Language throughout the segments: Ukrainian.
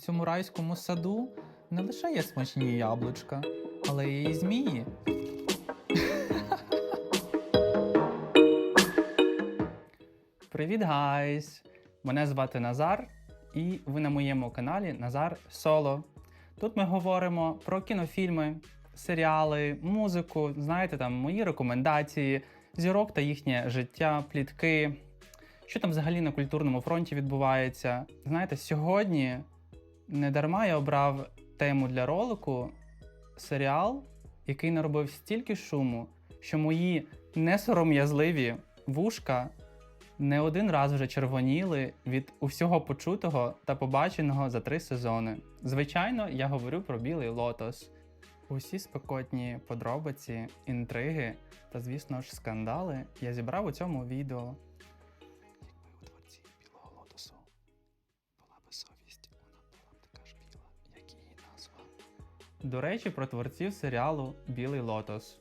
Цьому райському саду не лише є смачні яблучка, але й змії. Привіт, гайс! Мене звати Назар, і ви на моєму каналі Назар Соло. Тут ми говоримо про кінофільми, серіали, музику, знаєте, там мої рекомендації, зірок та їхнє життя, плітки. Що там взагалі на культурному фронті відбувається? Знаєте, сьогодні не дарма я обрав тему для ролику серіал, який наробив стільки шуму, що мої несором'язливі вушка не один раз вже червоніли від усього почутого та побаченого за три сезони. Звичайно, я говорю про білий лотос. Усі спекотні подробиці, інтриги та, звісно ж, скандали я зібрав у цьому відео. До речі, про творців серіалу Білий лотос.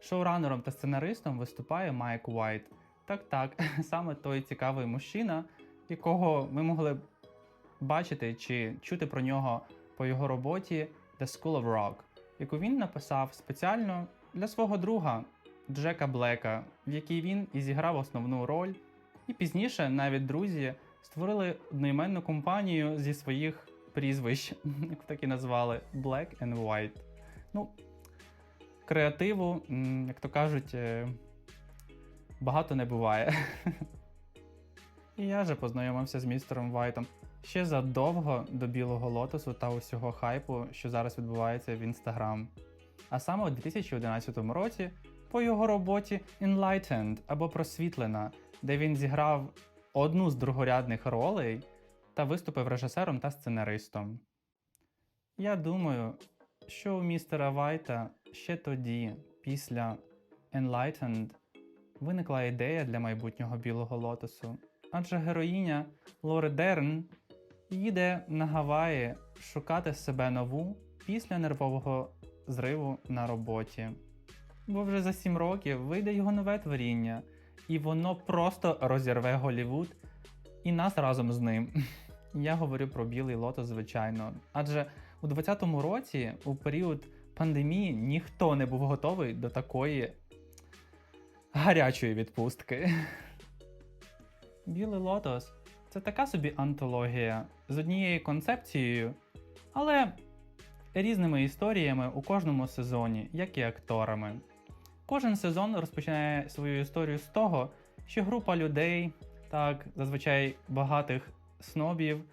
Шоуранером та сценаристом виступає Майк Уайт. Так, так, саме той цікавий мужчина, якого ми могли бачити чи чути про нього по його роботі The School of Rock, яку він написав спеціально для свого друга Джека Блека, в якій він і зіграв основну роль. І пізніше навіть друзі створили одноіменну компанію зі своїх прізвищ, так і назвали Black and White. Ну, креативу, як то кажуть, е, багато не буває. І я же познайомився з містером Вайтом ще задовго до білого лотосу та усього хайпу, що зараз відбувається в інстаграм. А саме у 2011 році по його роботі Enlightened або Просвітлена, де він зіграв одну з другорядних ролей та виступив режисером та сценаристом. Я думаю, що у містера Вайта ще тоді, після Enlightened, виникла ідея для майбутнього білого лотосу. Адже героїня Лори Дерн їде на Гаваї шукати себе нову після нервового зриву на роботі. Бо вже за сім років вийде його нове творіння, і воно просто розірве Голівуд і нас разом з ним. Я говорю про білий лотос, звичайно. Адже у 2020 році, у період пандемії, ніхто не був готовий до такої гарячої відпустки. Білий лотос це така собі антологія з однією концепцією, але різними історіями у кожному сезоні, як і акторами. Кожен сезон розпочинає свою історію з того, що група людей, так, зазвичай багатих снобів,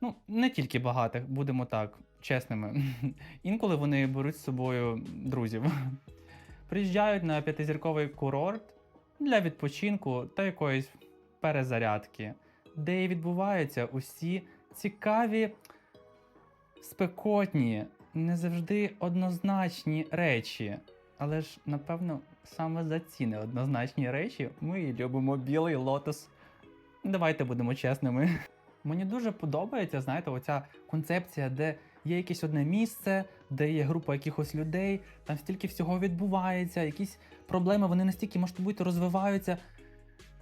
ну, не тільки багатих, будемо так, чесними. Інколи вони беруть з собою друзів. Приїжджають на п'ятизірковий курорт для відпочинку та якоїсь перезарядки, де і відбуваються усі цікаві, спекотні, не завжди однозначні речі. Але ж, напевно, саме за ці неоднозначні речі ми і любимо білий лотос. Давайте будемо чесними. Мені дуже подобається, знаєте, оця концепція, де є якесь одне місце, де є група якихось людей, там стільки всього відбувається, якісь проблеми, вони настільки масштабують, розвиваються.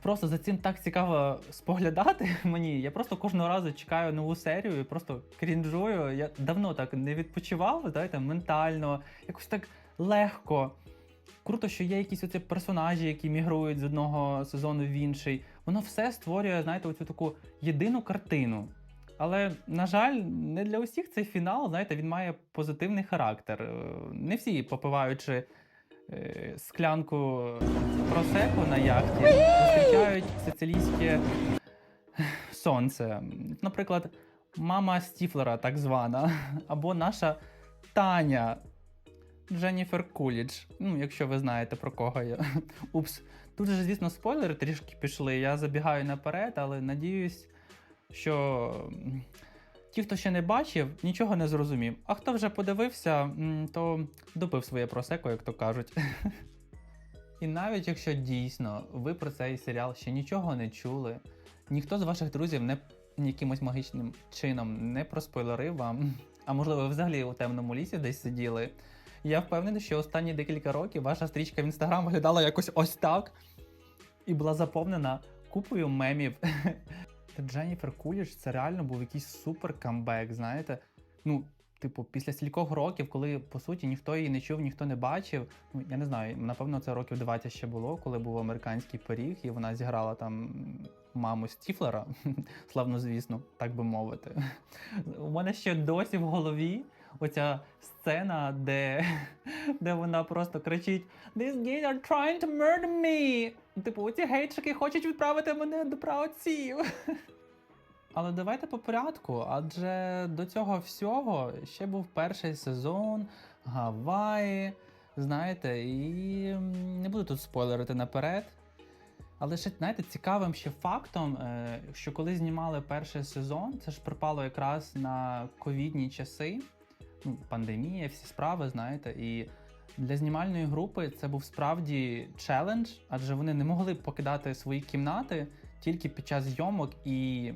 Просто за цим так цікаво споглядати мені. Я просто кожного разу чекаю нову серію і просто крінжую. Я давно так не відпочивав, знаєте, ментально, якось так легко. Круто, що є якісь оці персонажі, які мігрують з одного сезону в інший. Воно все створює, знаєте, оцю таку єдину картину. Але, на жаль, не для усіх цей фінал, знаєте, він має позитивний характер. Е, Не всі, попиваючи е, склянку просеку на яхті, зустрічають сицилійське сонце. Наприклад, мама Стіфлера, так звана, або наша Таня. Дженніфер Кулідж. Ну, якщо ви знаєте про кого я. Упс. Тут же, звісно, спойлери трішки пішли. Я забігаю наперед, але надіюсь, що ті, хто ще не бачив, нічого не зрозумів. А хто вже подивився, то допив своє просеко, як то кажуть. І навіть якщо дійсно ви про цей серіал ще нічого не чули, ніхто з ваших друзів не якимось магічним чином не проспойлерив вам, а можливо, ви взагалі у темному лісі десь сиділи. Я впевнений, що останні декілька років ваша стрічка в інстаграм виглядала якось ось так і була заповнена купою мемів Дженніфер Куліч це реально був якийсь супер камбек, знаєте. Ну, типу, після стількох років, коли по суті ніхто її не чув, ніхто не бачив. Ну, я не знаю, напевно, це років 20 ще було, коли був американський пиріг, і вона зіграла там маму Стіфлера, славно звісно, так би мовити. У мене ще досі в голові оця сцена, де, де вона просто кричить: These gays are trying to murder me! Типу, оці гейчики хочуть відправити мене до праотців. Але давайте по порядку, адже до цього всього ще був перший сезон, Гаваї, знаєте, і не буду тут спойлерити наперед. Але ще, знаєте, цікавим ще фактом, е, що коли знімали перший сезон, це ж припало якраз на ковідні часи, пандемія, всі справи, знаєте, і для знімальної групи це був справді челендж, адже вони не могли покидати свої кімнати тільки під час зйомок, і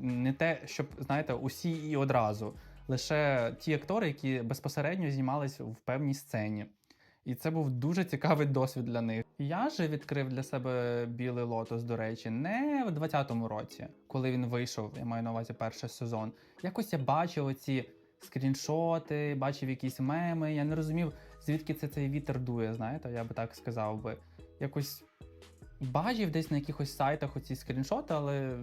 не те, щоб знаєте, усі і одразу. Лише ті актори, які безпосередньо знімались в певній сцені. І це був дуже цікавий досвід для них. Я же відкрив для себе білий лотос, до речі, не в 20-му році, коли він вийшов, я маю на увазі перший сезон. Якось я бачив оці скріншоти, бачив якісь меми. Я не розумів, звідки це цей вітер дує, знаєте, я би так сказав би. Якось бачив десь на якихось сайтах оці скріншоти, але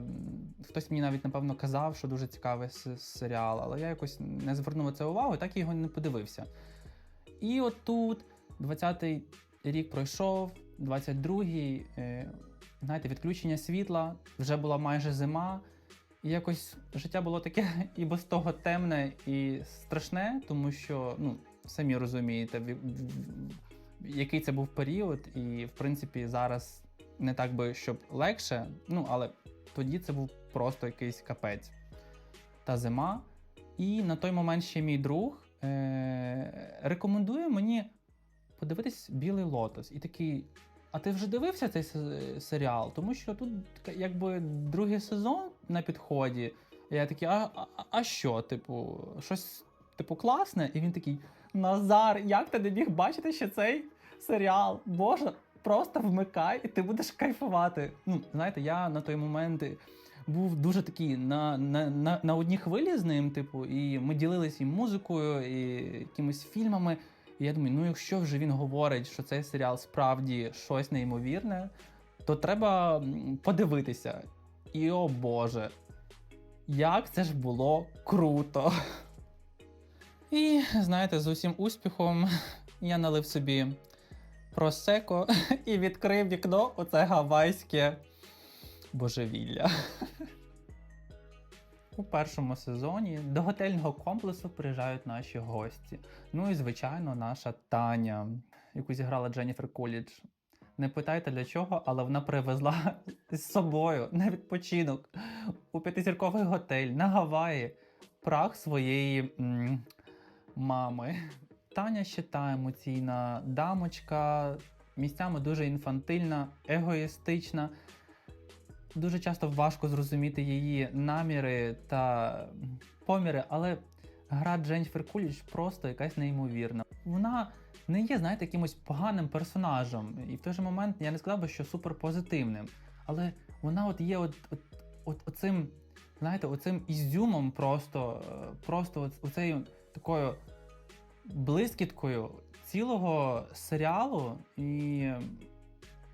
хтось мені навіть напевно казав, що дуже цікавий серіал, але я якось не звернув це увагу, так і його не подивився. І от тут 20-й рік пройшов, 22-й, е, знаєте, відключення світла, вже була майже зима. Якось життя було таке і без того темне і страшне, тому що, ну, самі розумієте, який це був період, і в принципі зараз не так би щоб легше, ну але тоді це був просто якийсь капець. Та зима. І на той момент ще мій друг е- рекомендує мені подивитись Білий Лотос. І такий. А ти вже дивився цей се- серіал? Тому що тут якби другий сезон на підході. Я такий, а, а, а що? Типу, щось типу класне? І він такий: Назар, як ти не міг бачити ще цей серіал? Боже, просто вмикай, і ти будеш кайфувати. Ну, знаєте, я на той момент був дуже такий на, на, на, на одній хвилі з ним, типу, і ми ділилися і музикою, і якимись фільмами. І я думаю, ну якщо вже він говорить, що цей серіал справді щось неймовірне, то треба подивитися. І о Боже, як це ж було круто! І знаєте, з усім успіхом я налив собі просеко і відкрив вікно оце гавайське божевілля. У першому сезоні до готельного комплексу приїжджають наші гості. Ну і, звичайно, наша Таня, яку зіграла Дженніфер Кулідж. Не питайте для чого, але вона привезла з собою на відпочинок у п'ятизірковий готель на Гаваї прах своєї м, мами. Таня ще та емоційна дамочка, місцями дуже інфантильна, егоїстична. Дуже часто важко зрозуміти її наміри та поміри, але гра Дженніфер Куліч просто якась неймовірна. Вона не є, знаєте, якимось поганим персонажем, і в той же момент я не сказав би, що суперпозитивним. Але вона от є от, от, от оцим, знаєте, оцим ізюмом, просто, е, просто от, оцею такою блискіткою цілого серіалу, і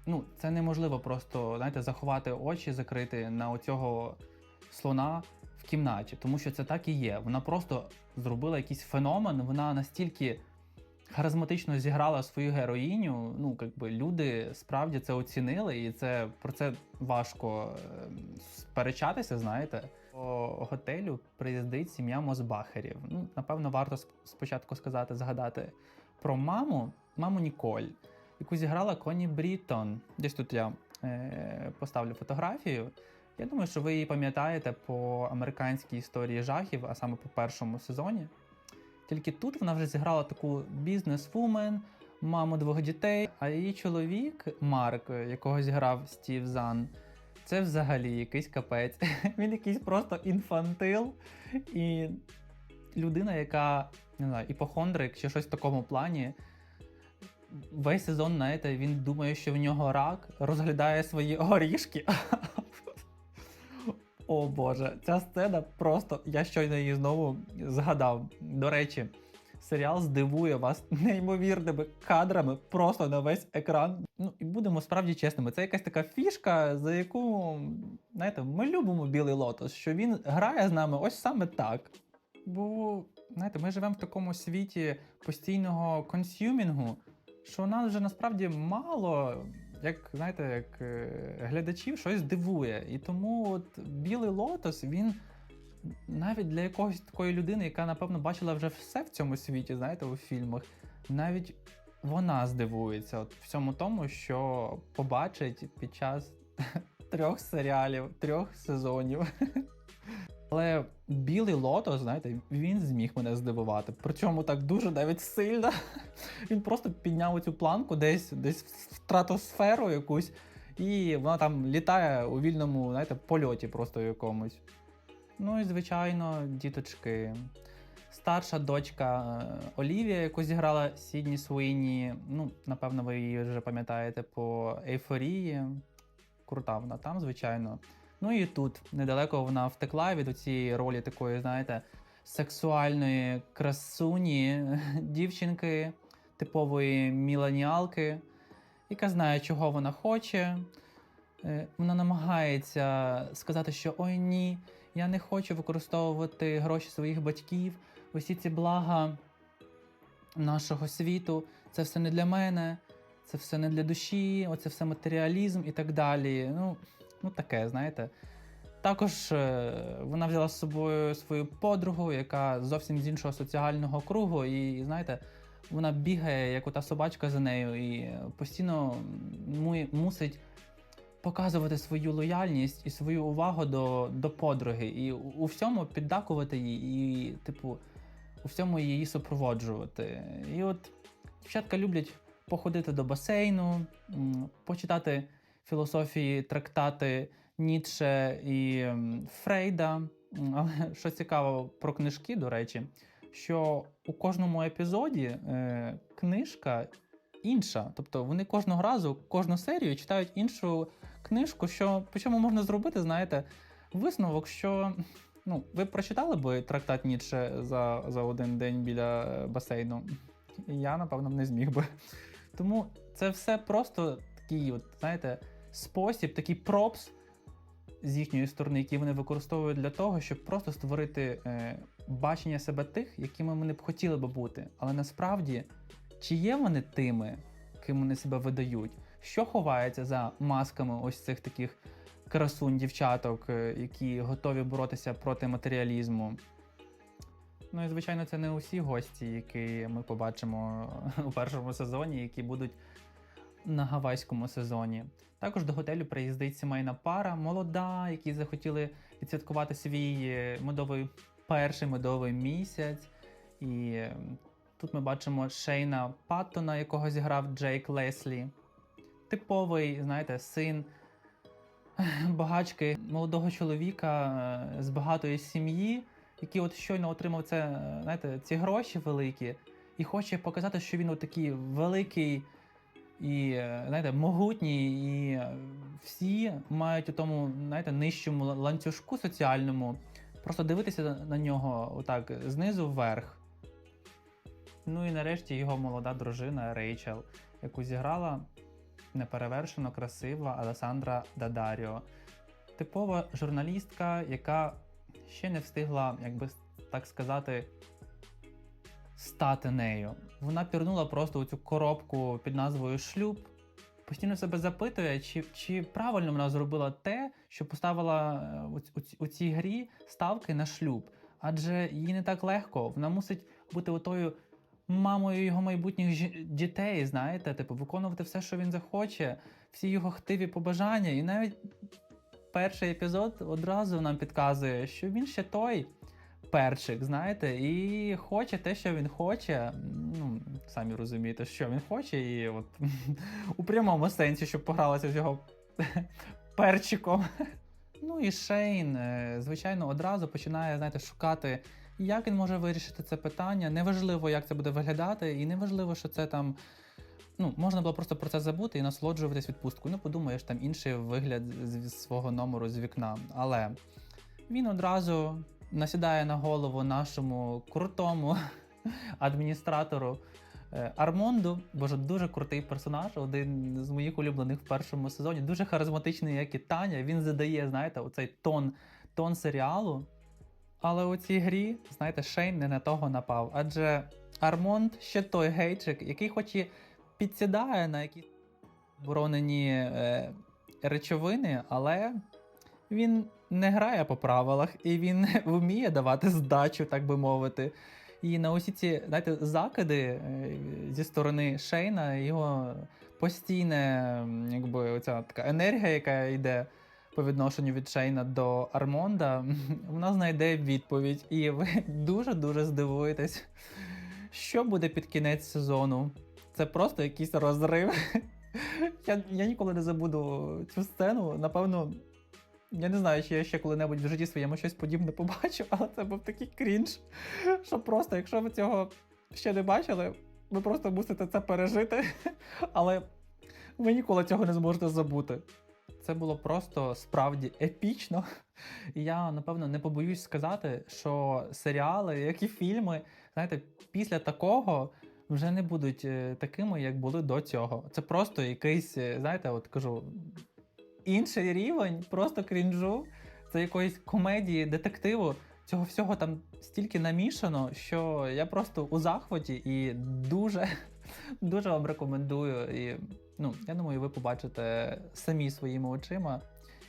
ну, це неможливо просто знаєте, заховати очі, закрити на оцього слона в кімнаті, тому що це так і є. Вона просто зробила якийсь феномен. Вона настільки харизматично зіграла свою героїню. Ну, якби люди справді це оцінили, і це про це важко е, сперечатися, знаєте. По готелю приїздить сім'я Мосбахерів. Ну, напевно, варто спочатку сказати, згадати про маму, маму Ніколь, яку зіграла Коні Брітон. Десь тут я е, поставлю фотографію. Я думаю, що ви її пам'ятаєте по американській історії жахів, а саме по першому сезоні. Тільки тут вона вже зіграла таку бізнес-вумен, маму двох дітей, а її чоловік Марк, якого зіграв Стів Зан, це взагалі якийсь капець. Він якийсь просто інфантил і людина, яка не знаю, іпохондрик чи щось в такому плані. Весь сезон, знаєте, він думає, що в нього рак, розглядає свої горішки. О Боже, ця сцена просто. Я щойно її знову згадав. До речі, серіал здивує вас неймовірними кадрами просто на весь екран. Ну і будемо справді чесними. Це якась така фішка, за яку, знаєте, ми любимо білий лотос, що він грає з нами ось саме так. Бо, знаєте, ми живемо в такому світі постійного консюмінгу, що нас вже насправді мало, як знаєте, як е, глядачів щось дивує. І тому от білий лотос, він навіть для якогось такої людини, яка, напевно, бачила вже все в цьому світі, знаєте, у фільмах, навіть вона здивується от всьому тому, що побачить під час трьох серіалів, трьох сезонів. Але білий лотос, знаєте, він зміг мене здивувати. Причому так дуже навіть сильно. Він просто підняв цю планку десь, десь в стратосферу якусь, і вона там літає у вільному, знаєте, польоті просто якомусь. Ну і звичайно, діточки. Старша дочка е, Олівія, яку зіграла Сідні Суїні. Ну, напевно, ви її вже пам'ятаєте по ейфорії. Крута вона там, звичайно. Ну і тут недалеко вона втекла від цієї ролі такої, знаєте, сексуальної красуні дівчинки, типової міленіалки, яка знає, чого вона хоче. Е, Вона намагається сказати, що ой ні, я не хочу використовувати гроші своїх батьків, усі ці блага нашого світу, це все не для мене, це все не для душі, оце все матеріалізм і так далі. Ну, ну таке, знаєте. Також е, вона взяла з собою свою подругу, яка зовсім з іншого соціального кругу, і знаєте, вона бігає, як ота собачка за нею, і постійно мусить показувати свою лояльність і свою увагу до, до подруги, і у, всьому піддакувати їй, і, типу, у всьому її супроводжувати. І от дівчатка люблять походити до басейну, почитати філософії, трактати Ніцше і Фрейда. Але що цікаво про книжки, до речі, що у кожному епізоді е, книжка інша. Тобто вони кожного разу, кожну серію читають іншу книжку, що по чому можна зробити, знаєте, висновок, що ну, ви прочитали би трактат Ніцше за, за один день біля е, басейну. Я, напевно, не зміг би. Тому це все просто такий, от, знаєте, спосіб, такий пропс з їхньої сторони, який вони використовують для того, щоб просто створити е, бачення себе тих, якими вони б хотіли би бути. Але насправді, чи є вони тими, ким вони себе видають? Що ховається за масками ось цих таких красунь дівчаток, е, які готові боротися проти матеріалізму? Ну і звичайно, це не усі гості, які ми побачимо у першому сезоні, які будуть на гавайському сезоні. Також до готелю приїздить сімейна пара, молода, які захотіли відсвяткувати свій е, медовий перший медовий місяць. І тут ми бачимо Шейна Паттона, якого зіграв Джейк Леслі. Типовий, знаєте, син багачки молодого чоловіка е, з багатої сім'ї, який от щойно отримав це, е, знаєте, ці гроші великі, і хоче показати, що він от такий великий і знаєте, могутній, і всі мають у тому знаєте, нижчому ланцюжку соціальному просто дивитися на нього отак знизу вверх. Ну і нарешті його молода дружина Рейчел, яку зіграла неперевершено красива Алесандра Дадаріо. Типова журналістка, яка ще не встигла, як би так сказати, стати нею. Вона пірнула просто у цю коробку під назвою Шлюб. Постійно себе запитує, чи, чи правильно вона зробила те, що поставила е, у, у, у цій грі ставки на шлюб. Адже їй не так легко. Вона мусить бути отою мамою його майбутніх дітей, знаєте, типу, виконувати все, що він захоче, всі його хтиві побажання. І навіть перший епізод одразу нам підказує, що він ще той перчик, знаєте, і хоче те, що він хоче. Ну, самі розумієте, що він хоче, і от у прямому сенсі, щоб погралася з його перчиком. Ну і Шейн, е, звичайно, одразу починає, знаєте, шукати, як він може вирішити це питання. Неважливо, як це буде виглядати, і неважливо, що це там. Ну, можна було просто про це забути і насолоджуватись відпусткою. Ну, подумаєш, там інший вигляд з з свого номеру з вікна. Але він одразу насідає на голову нашому крутому адміністратору е, Армонду. Боже, дуже крутий персонаж, один з моїх улюблених в першому сезоні. Дуже харизматичний, як і Таня. Він задає, знаєте, оцей тон, тон серіалу. Але у цій грі, знаєте, Шейн не на того напав. Адже Армонд ще той гейчик, який хоч і підсідає на якісь боронені е, речовини, але він не грає по правилах і він вміє давати здачу, так би мовити. І на усі ці знаєте, закиди е, зі сторони Шейна, його постійне, якби оця така енергія, яка йде по відношенню від Шейна до Армонда, вона знайде відповідь. І ви дуже-дуже здивуєтесь, що буде під кінець сезону. Це просто якийсь розрив. Я, я ніколи не забуду цю сцену. Напевно, я не знаю, чи я ще коли-небудь в житті своєму щось подібне побачу, але це був такий крінж. Що просто, якщо ви цього ще не бачили, ви просто мусите це пережити. Але ви ніколи цього не зможете забути. Це було просто справді епічно. І я, напевно, не побоюсь сказати, що серіали, як і фільми, знаєте, після такого вже не будуть е, такими, як були до цього. Це просто якийсь, е, знаєте, от кажу, інший рівень, просто крінжу. Це якоїсь комедії, детективу. Цього всього там стільки намішано, що я просто у захваті і дуже, дуже вам рекомендую. І ну, я думаю, ви побачите самі своїми очима.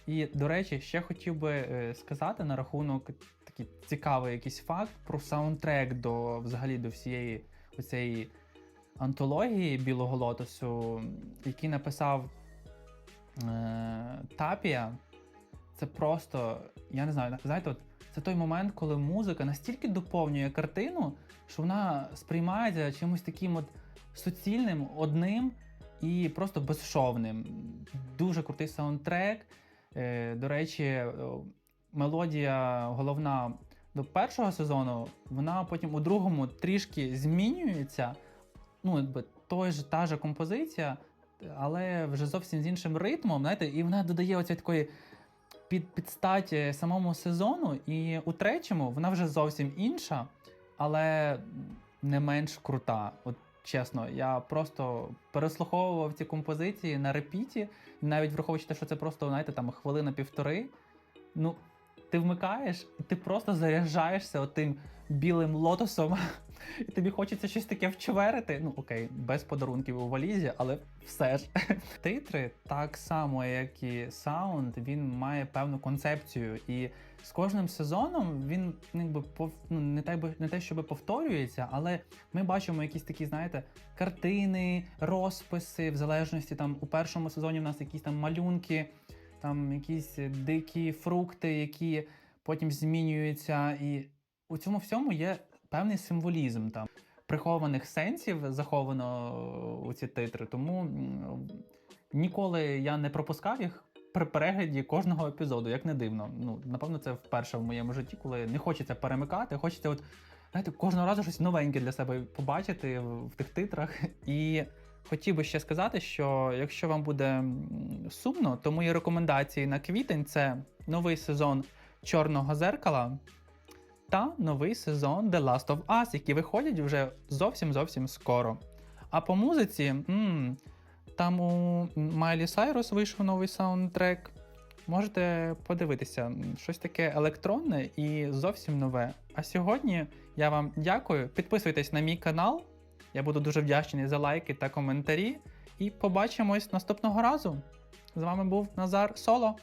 І, до речі, ще хотів би е, сказати на рахунок такий цікавий якийсь факт про саундтрек до взагалі до всієї оцієї антології Білого Лотосу, який написав Тапія. Це просто, я не знаю, знаєте, от це той момент, коли музика настільки доповнює картину, що вона сприймається чимось таким от суцільним, одним і просто безшовним. Дуже крутий саундтрек. Е, до речі, е, мелодія головна до першого сезону, вона потім у другому трішки змінюється. Ну, якби той ж та же композиція, але вже зовсім з іншим ритмом, знаєте, і вона додає оця такої під, підстать е, самому сезону. І у третьому вона вже зовсім інша, але не менш крута. От чесно, я просто переслуховував ці композиції на репіті, навіть враховуючи те, що це просто, знаєте, там хвилина-півтори. Ну, ти вмикаєш, і ти просто заряджаєшся отим білим лотосом, і тобі хочеться щось таке вчверити. Ну окей, без подарунків у валізі, але все ж. Титри, так само, як і саунд, він має певну концепцію. І з кожним сезоном він ну, якби пов... ну, не те, не те, щоб повторюється, але ми бачимо якісь такі, знаєте, картини, розписи, в залежності там у першому сезоні в нас якісь там малюнки, там якісь дикі фрукти, які потім змінюються. І у цьому всьому є певний символізм там. Прихованих сенсів заховано у ці титри, тому ніколи я не пропускав їх при перегляді кожного епізоду, як не дивно. Ну, напевно, це вперше в моєму житті, коли не хочеться перемикати, хочеться от, знаєте, кожного разу щось новеньке для себе побачити в, тих титрах. І хотів би ще сказати, що якщо вам буде сумно, то мої рекомендації на квітень це новий сезон Чорного зеркала та новий сезон The Last of Us, які виходять вже зовсім зовсім скоро. А по музиці, м, там у Майлі Сайрус вийшов новий саундтрек. Можете подивитися, щось таке електронне і зовсім нове. А сьогодні я вам дякую. Підписуйтесь на мій канал. Я буду дуже вдячний за лайки та коментарі. І побачимось наступного разу. З вами був Назар Соло.